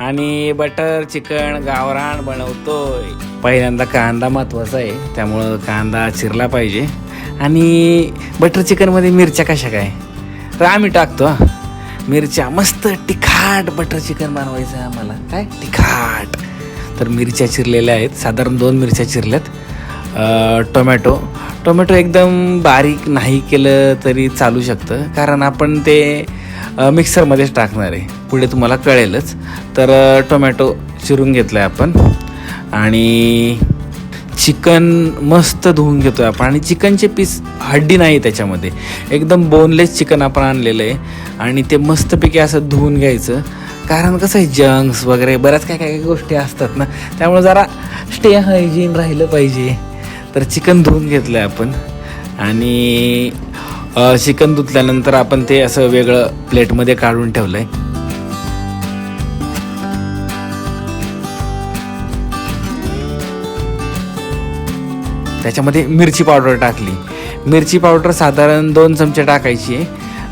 आणि butter chicken गावरान बनवतोय. पहिल्यांदा कांदा महत्त्वाचा आहे त्यामुळं कांदा चिरला पाहिजे. आणि बटर चिकनमध्ये मिरच्या कशा काय? तर आम्ही टाकतो मिरच्या मस्त तिखाट बटर चिकन बनवायचं आहे आम्हाला. काय? तिखाट. तर मिरच्या चिरलेल्या आहेत. साधारण दोन मिरच्या चिरल्यात. टोमॅटो टोमॅटो एकदम बारीक नाही केलं तरी चालू शकतं. कारण आपण ते मिक्सरमध्येच टाकणार आहे. पुढे तुम्हाला कळेलच. तर टोमॅटो चिरून घेतलं आहे आपण. आणि चिकन मस्त धुवून आहे आपण. आणि चिकनचे पीस हड्डी नाही त्याच्यामध्ये. एकदम बोनलेस चिकन आपण आणलेलं आहे. आणि ते मस्तपैकी असं धुवून घ्यायचं. कारण कसं आहे जंक्स वगैरे बऱ्याच काय काय गोष्टी असतात ना. त्यामुळे जरा स्टे हायजीन राहिलं पाहिजे. तर चिकन धुवून घेतलं आहे आपण. आणि चिकन धुतल्यानंतर आपण ते असं वेगळं प्लेटमध्ये काढून ठेवलं आहे त्याच्यामध्ये मिरची पावडर टाकली. मिरची पावडर साधारण दोन चमचे टाकायची आहे.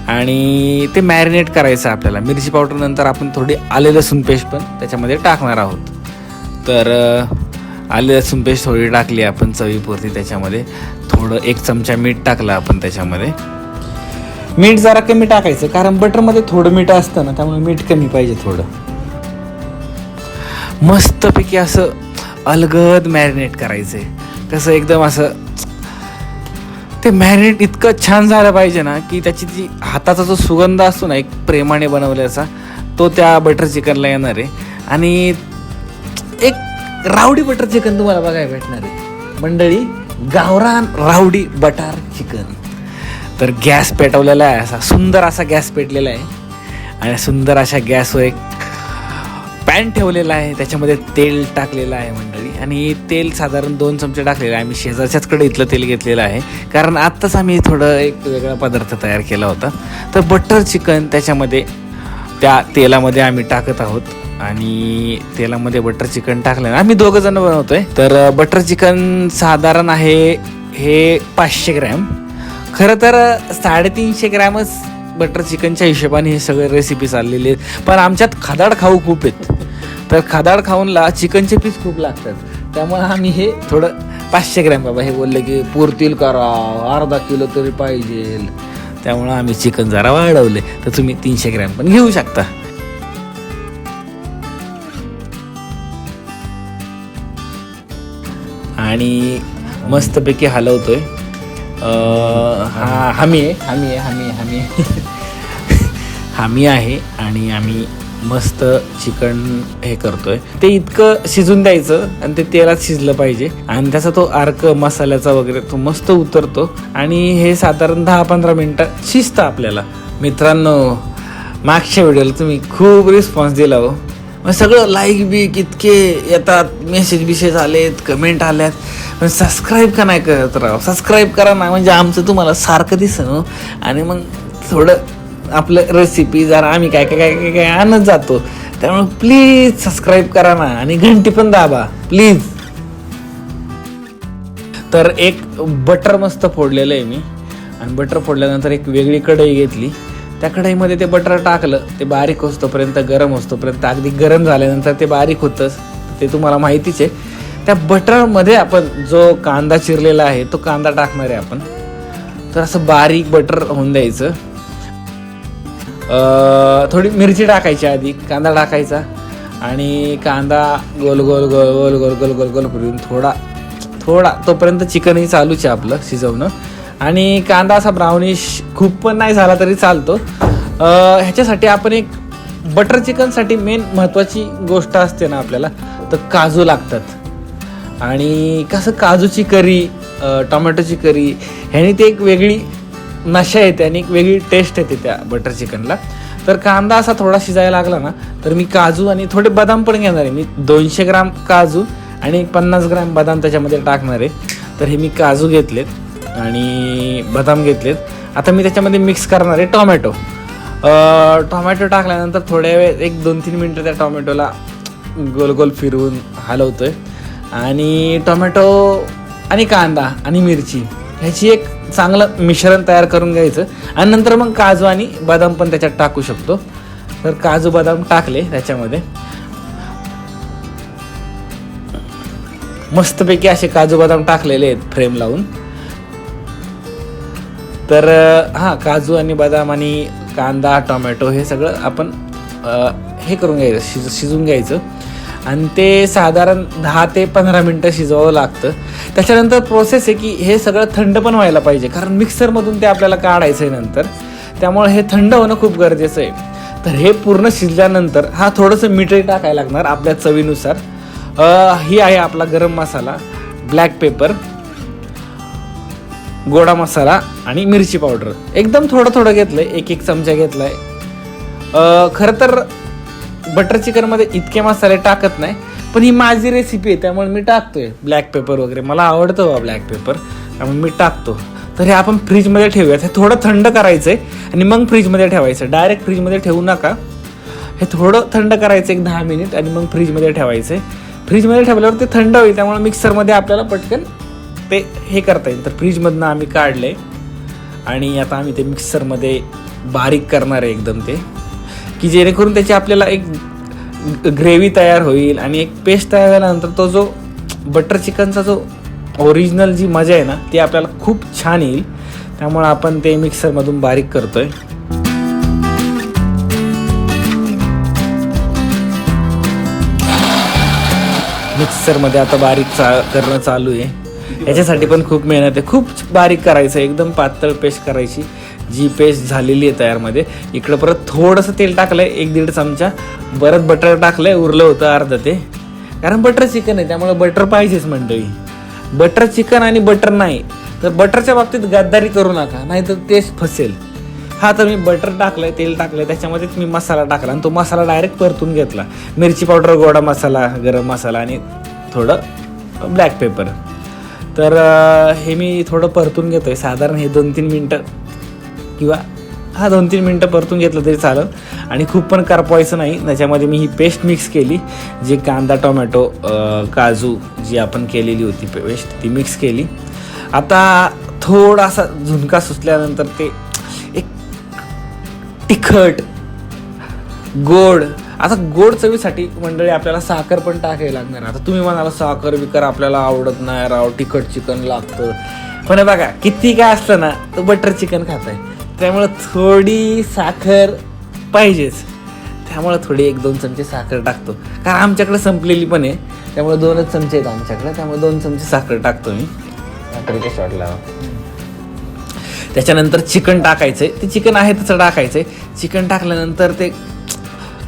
आणि ते मॅरिनेट करायचं आपल्याला. मिरची पावडर नंतर आपण थोडी आले लसूण पेस्ट पण त्याच्यामध्ये टाकणार आहोत. तर आले लसूण पेस्ट थोडी टाकली आपण चवीपुरती त्याच्यामध्ये. थोडं एक चमचा मीठ टाकलं आपण त्याच्यामध्ये. मीठ जरा कमी टाकायचं कारण बटरमध्ये थोडं मीठ असतं ना त्यामुळे मीठ कमी पाहिजे थोडं. मस्तपैकी असं अलगद मॅरिनेट करायचं आहे कसं एकदम असं ते मॅरिनेट इतकं छान झालं पाहिजे ना की त्याची जी हाताचा जो सुगंध असतो ना एक प्रेमाने बनवल्याचा तो त्या बटर चिकनला येणार आहे. आणि एक रावडी बटर चिकन तुम्हाला बघायला भेटणार आहे. मंडळी गावरान रावडी बटर चिकन. तर गॅस पेटवलेला आहे असा सुंदर असा गॅस पेटलेला आहे. आणि सुंदर अशा गॅसवर एक पॅन ठेवलेला आहे त्याच्यामध्ये तेल टाकलेलं आहे मंडळी. आणि तेल साधारण दोन चमचे टाकलेलं आहे. आम्ही शेजारच्याचकडे इथलं तेल घेतलेलं आहे. कारण आत्ताच आम्ही थोडं एक वेगळा पदार्थ तयार केला होता. तर बटर चिकन त्याच्यामध्ये त्या तेलामध्ये आम्ही टाकत आहोत. आणि तेलामध्ये बटर चिकन टाकलं आम्ही दोघं जण बनवतोय. तर बटर चिकन साधारण आहे हे पाचशे ग्रॅम. खरं तर साडेतीनशे ग्रॅमच बटर चिकनच्या हिशोबाने हे सगळे रेसिपी चाललेली आहेत. पण आमच्यात खादाड खाऊ खूप आहेत. तर खादाड खाऊनला चिकनचे पीस खूप लागतात. त्यामुळे आम्ही हे थोडं पाचशे ग्रॅम बाबा हे बोलले की पुरतील करा अर्धा किलो तरी पाहिजे त्यामुळं आम्ही चिकन जरा वाढवले. तर तुम्ही तीनशे ग्रॅम पण घेऊ शकता. आणि मस्तपैकी हलवतो आहे हा हमी आहे हमी आहे हमी हमी हमी आहे आणि आम्ही मस्त चिकन हे करतोय. ते इतकं शिजून द्यायचं आणि ते तेलात शिजलं पाहिजे. आणि त्याचा तो अर्क मसाल्याचा वगैरे तो मस्त उतरतो. आणि हे साधारण दहा पंधरा मिनटात शिजतं आपल्याला. मित्रांनो मागच्या व्हिडिओला तुम्ही खूप रिस्पॉन्स दिला हो. मग सगळं लाईक बी कितके येतात मेसेज बिसेज आलेत कमेंट आल्यात. पण सबस्क्राईब का नाही करत राव? सबस्क्राईब करा ना म्हणजे आमचं तुम्हाला सारखं दिसणं. आणि मग थोडं आपलं रेसिपी जरा आम्ही काय काय काय काय काय आणत जातो. त्यामुळे प्लीज सबस्क्राईब करा ना आणि घंटी पण दाबा प्लीज तर एक बटर मस्त फोडलेलं आहे मी. आणि बटर फोडल्यानंतर एक वेगळी कढई घेतली. त्या कढईमध्ये ते बटर टाकलं ते बारीक होतोपर्यंत गरम होतोपर्यंत अगदी गरम झाल्यानंतर ते बारीक होतंच. ते तुम्हाला माहितीच आहे. त्या बटरमध्ये आपण जो कांदा चिरलेला आहे तो कांदा टाकणार आहे आपण. तर असं बारीक बटर होऊन द्यायचं. थोडी मिरची टाकायची आधी कांदा टाकायचा. आणि कांदा गोल गोल गोल गोल गोल गोल गोल गोल फिरून थोडा थोडा तोपर्यंत चिकनही चालूच आहे आपलं शिजवणं. आणि कांदा असा ब्राउनिश खूप पण नाही झाला तरी चालतो. ह्याच्यासाठी आपण एक बटर चिकनसाठी मेन महत्त्वाची गोष्ट असते ना आपल्याला तर काजू लागतात. आणि कसं काजूची करी टोमॅटोची करी ह्यानी ते एक वेगळी नशा येते आणि एक वेगळी टेस्ट येते त्या बटर चिकनला तर कांदा असा थोडा शिजायला लागला ना तर मी काजू आणि थोडे बदाम पण घेणार आहे. मी दोनशे ग्राम काजू आणि पन्नास ग्राम बदाम त्याच्यामध्ये टाकणार आहे. तर हे मी काजू घेतलेत. आणि बदाम घेतलेत. आता मी त्याच्यामध्ये मिक्स करणार आहे टॉमॅटो. टॉमॅटो टाकल्यानंतर थोड्या वेळ एक दोन तीन मिनटं त्या टॉमॅटोला गोल गोल फिरवून हलवतो आहे आणि टॉमॅटो आणि कांदा आणि मिरची ह्याची एक चांगलं मिश्रण तयार करून घ्यायचं. आणि नंतर मग काजू आणि बदाम पण त्याच्यात टाकू शकतो. तर काजू बदाम टाकले त्याच्यामध्ये. मस्तपैकी असे काजू बदाम टाकलेले आहेत फ्रेम लावून. तर हां काजू आणि बदाम आणि कांदा टोमॅटो हे सगळं आपण हे करून घ्यायचं शिज शिजून घ्यायचं. आणि ते साधारण दहा ते पंधरा मिनटं शिजवावं लागतं. त्याच्यानंतर प्रोसेस आहे की हे सगळं थंड पण व्हायला पाहिजे कारण मिक्सरमधून ते आपल्याला काढायचं आहे नंतर. त्यामुळे हे थंड होणं खूप गरजेचं आहे. तर हे पूर्ण शिजल्यानंतर हा थोडंसं मीठही टाकायला लागणार आपल्या चवीनुसार. ही आहे आपला गरम मसाला ब्लॅक पेपर. गोडा मसाला आणि मिरची पावडर. एकदम थोडं थोडं घेतलं आहे एक एक चमचा घेतला आहे खरं तर बटर चिकनमध्ये इतके मसाले टाकत नाही पण ही माझी रेसिपी आहे त्यामुळे मी टाकतोय ब्लॅक पेपर वगैरे. मला आवडतं बा ब्लॅक पेपर त्यामुळे मी टाकतो. तर हे आपण फ्रीजमध्ये ठेवूयात. हे थोडं थंड करायचं आहे आणि मग फ्रीजमध्ये ठेवायचं. डायरेक्ट फ्रीजमध्ये ठेवू नका. हे थोडं थंड करायचं एक दहा मिनिट आणि मग फ्रीजमध्ये ठेवायचं आहे फ्रीजमध्ये ठेवल्यावर ते थंड होईल त्यामुळे मिक्सरमध्ये आपल्याला पटकन ते हे करता येईल. तर फ्रीजमधनं आम्ही काढले आणि आता आम्ही ते मिक्सरमध्ये बारीक करणार आहे एकदम ते. की जेणेकरून त्याची आपल्याला एक ग्रेव्ही तयार होईल आणि एक पेस्ट तयार झाल्यानंतर तो जो बटर चिकनचा जो ओरिजिनल जी मजा आहे ना ती आपल्याला खूप छान येईल. त्यामुळे आपण ते मिक्सरमधून बारीक करतोय. मिक्सरमध्ये आता बारीक चा करणं चालू आहे. याच्यासाठी पण खूप मेहनत आहे. खूप बारीक करायचं आहे एकदम पातळ पेस्ट करायची. जी पेस्ट झालेली आहे तयारमध्ये. इकडं परत थोडंसं तेल टाकलं आहे एक दीड चमचा. परत बटर टाकलं आहे उरलं होतं अर्ध ते. कारण बटर चिकन आहे त्यामुळे बटर पाहिजेच मंडळी. बटर चिकन आणि बटर नाही. तर बटरच्या बाबतीत गद्दारी करू नका नाही तर टेस्ट फसेल. हा तर मी बटर टाकलंय तेल टाकलंय त्याच्यामध्येच मी मसाला टाकला आणि तो मसाला डायरेक्ट परतून घेतला. मिरची पावडर गोडा मसाला गरम मसाला आणि थोडं ब्लॅक पेपर तर हे मी थोडं परतून घेतोय. साधारण हे दोन तीन मिनटं किंवा हा दोन तीन मिनटं परतून घेतलं तरी चालेल. आणि खूप पण करपवायचं नाही. त्याच्यामध्ये मी ही पेस्ट मिक्स केली. जी कांदा टोमॅटो काजू जी आपण केलेली होती पेस्ट ती मिक्स केली. आता थोडासा झुणका सुचल्यानंतर ते एक तिखट गोड आता गोड चवीसाठी मंडळी आपल्याला साखर पण टाकायला लागणार आता तुम्ही म्हणाला साखर बिकर आपल्याला आवडत नाही राव तिखट चिकन लागतं. पण बघा किती काय असलं ना तर बटर चिकन खात आहे त्यामुळं थोडी साखर पाहिजेच. त्यामुळं थोडी एक दोन चमचे साखर टाकतो. कारण आमच्याकडे संपलेली पण आहे. त्यामुळे दोनच चमचे आहेत आमच्याकडे. त्यामुळे दोन चमचे साखर टाकतो मी. साखरेच्या शॉटला त्याच्यानंतर चिकन टाकायचं आहे ते चिकन आहे तसं टाकायचं आहे चिकन टाकल्यानंतर ते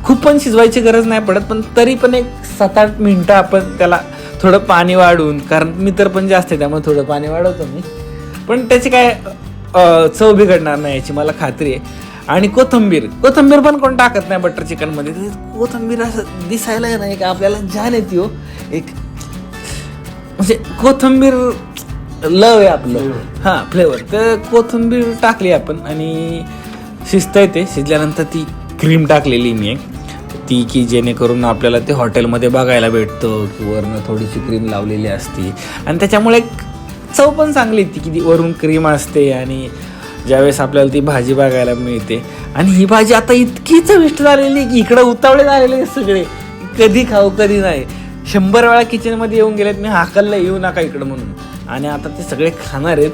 खूप पण शिजवायची गरज नाही पडत पण तरी पण एक सात आठ मिनटं आपण त्याला थोडं पाणी वाढवून कारण मी तर पण जास्त आहे त्यामुळे थोडं पाणी वाढवतो मी. पण त्याची काय चव बिघडणार नाही याची मला खात्री आहे. आणि कोथंबीर कोथंबीर पण कोण टाकत नाही बटर चिकनमध्ये कोथंबीर असं दिसायला नाही का आपल्याला जान येते हो. एक म्हणजे कोथंबीर लव आहे आपलं. हां फ्लेवर तर कोथिंबीर टाकली आपण आणि शिजता येते शिजल्यानंतर ती क्रीम टाकलेली मी एक. ती की जेणेकरून आपल्याला ते हॉटेलमध्ये बघायला भेटतं की वरनं थोडीशी क्रीम लावलेली असती. आणि त्याच्यामुळे एक चव पण चांगली ती की ती वरून क्रीम असते आणि ज्यावेळेस आपल्याला ती भाजी बघायला मिळते. आणि ही भाजी आता इतकी चविष्ट झालेली की इकडं उतावळे झालेले आहेत सगळे. कधी खाऊ कधी नाही. शंभर वेळा किचनमध्ये येऊन गेलेत मी हाकललं येऊ नका इकडं म्हणून. आणि आता ते सगळे खाणार आहेत.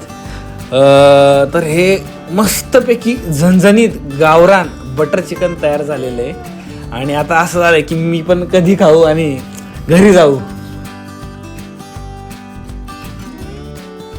तर हे मस्तपैकी झणझणीत गावरान बटर चिकन तयार झालेलं आहे. आणि आता असं झालं की मी पण कधी खाऊ आणि घरी जाऊ.